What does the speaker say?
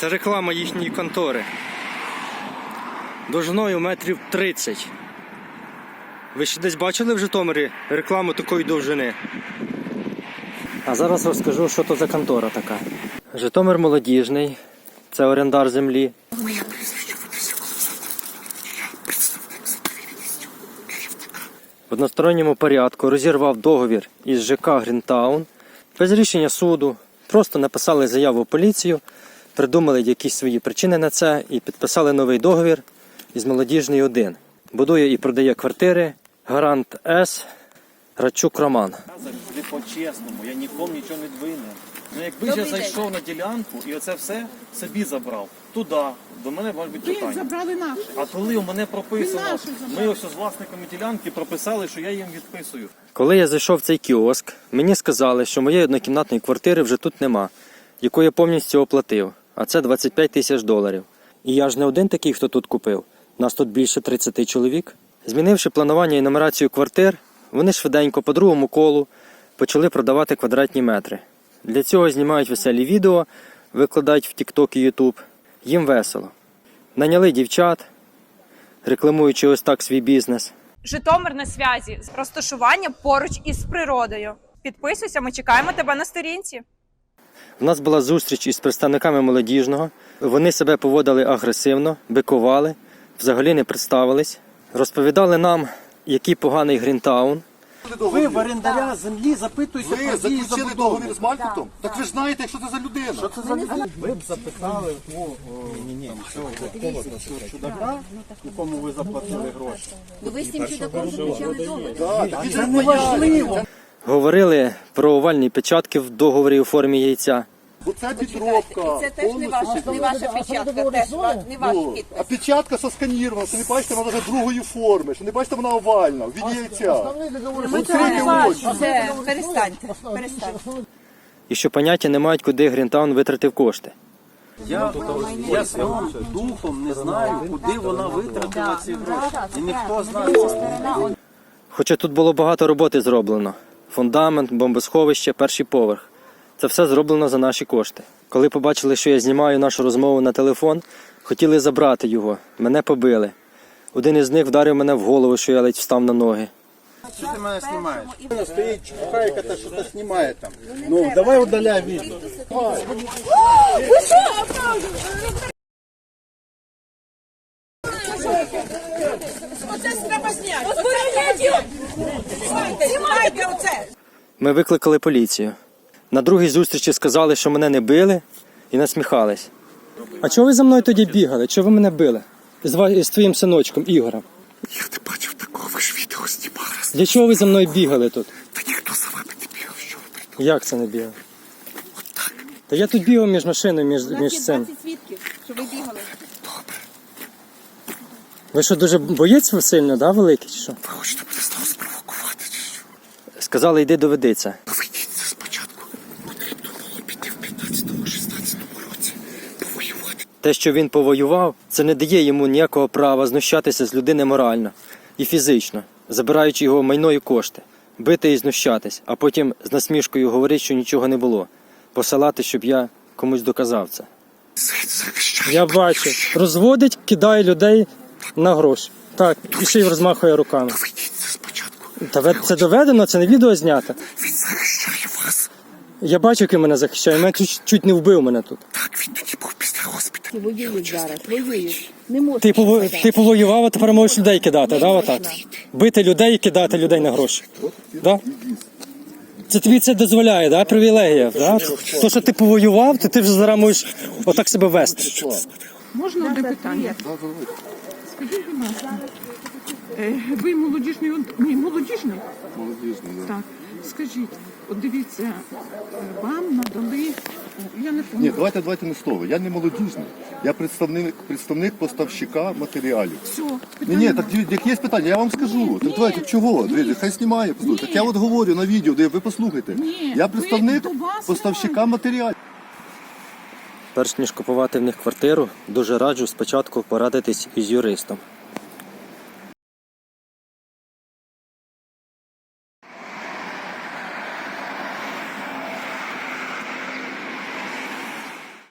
Це реклама їхньої контори. Довжиною метрів 30. Ви ще десь бачили в Житомирі рекламу такої довжини? А зараз розкажу, що то за контора така. Житомир молодіжний, це орендар землі. В односторонньому порядку розірвав договір із ЖК Грінтаун без рішення суду. Просто написали заяву в поліцію, придумали якісь свої причини на це і підписали новий договір із молодіжний 1. Будує і продає квартири. Гарант С. Радчук Роман. Завжди по-чесному, я нікому нічого не винен. Ну якби ж я зайшов на ділянку і оце все собі забрав туди, до мене може бути Ви питання. забрали наше. А коли у мене прописано, ми ось з власниками ділянки прописали, що я їм відписую. Коли я зайшов в цей кіоск, мені сказали, що моєї однокімнатної квартири вже тут нема, яку я повністю оплатив, а це 25 тисяч доларів. І я ж не один такий, хто тут купив. Нас тут більше 30 чоловік. Змінивши планування і нумерацію квартир, вони швиденько по другому колу почали продавати квадратні метри. Для цього знімають веселі відео, викладають в TikTok і YouTube. Їм весело. Наняли дівчат, рекламуючи ось так свій бізнес. Житомир на зв'язі з розташування поруч із природою. Підписуйся, ми чекаємо тебе на сторінці. У нас була зустріч із представниками молодіжного. Вони себе поводили агресивно, бикували, взагалі не представились, розповідали нам, який поганий Грінтаун. Ви в орендаря землі запитуєте Ви про дії заключили забудови. договір з Малькутом? Так ви ж знаєте, що це за людина. Що це за людина? Ви б запитали у ні, ні, цього такого чудака, якому ви заплатили гроші. Ну ви з цим чудаком заключали договір. Так, Це не важливо. Говорили про овальні печатки в договорі у формі яйця. Бо це підробка. Це теж не ваша, не ваша печатка, теж ва- не ваш Ну, підпис. а печатка сосканірована, що не бачите, вона вже другої форми, що не бачите, вона овальна, в віді яйця. Очі. Це перестаньте, перестаньте. І що поняття не мають, куди Грінтаун витратив кошти. Я, я своїм духом не знаю, куди вона витратила ці гроші. І ніхто з нас Хоча тут було багато роботи зроблено: фундамент, бомбосховище, перший поверх. Це все зроблено за наші кошти. Коли побачили, що я знімаю нашу розмову на телефон, хотіли забрати його. Мене побили. Один із них вдарив мене в голову, що я ледь встав на ноги. Що ти мене знімаєш? Стоїть чухайка, та що то знімає там. Ну, давай удаляй відео. Знімайте оце! Ми викликали поліцію. На другій зустрічі сказали, що мене не били і насміхались. А чого ви за мною тоді бігали? Чого ви мене били? З, з твоїм синочком Ігорем. Я не бачив такого, ви ж відео знімали. Для чого ви за мною бігали тут? Та ніхто за вами не бігав, що ви придумали. Як це не бігав? Та я тут бігав між машиною, між, між цим. 20 свідків, що ви бігали. Ви що, дуже ви сильно, да, великий чи що? Ви хочете мене знову спровокувати, чи що? Сказали, йди доведи це. Ну спочатку. Потрібно було піти в 15-16 році, повоювати. Те, що він повоював, це не дає йому ніякого права знущатися з людини морально і фізично, забираючи його майно і кошти, бити і знущатись, а потім з насмішкою говорити, що нічого не було, посилати, щоб я комусь доказав. Це. Я бачу, розводить, кидає людей на гроші. Так, і ще й розмахує руками. Вийдіть це спочатку. Та ви- це доведено, це не відео знято. Він захищає вас. Я бачу, як мене захищає. Мене чуть, чуть не вбив мене тут. Так, він тоді був після госпіталю. Воюють зараз, воюють. Не можуть. Ти, пово- ти повоював, а тепер можеш людей кидати, да, отак? Бити людей і кидати людей на гроші. Да? Це тобі це дозволяє, да? привілегія. Да? То, що ти повоював, то ти вже зараз можеш отак себе вести. Можна одне питання? Скажіть, будь ласка, е, ви молодіжний, од- ні, молодіжний? Молодіжний, Так. Скажіть, от дивіться, е, вам надали, я не Ні, пам'ятаю. давайте, давайте не слово. Я не молодіжний. Я представник, представник поставщика матеріалів. Все, Ні, ні, так дивіться, як є питання, я вам скажу. Так давайте чого? Дивіться, хай знімає, послухайте. Так я от говорю на відео, де ви послухайте. Ні, Я ви- представник до вас поставщика матеріалів. Перш ніж купувати в них квартиру, дуже раджу спочатку порадитись із юристом.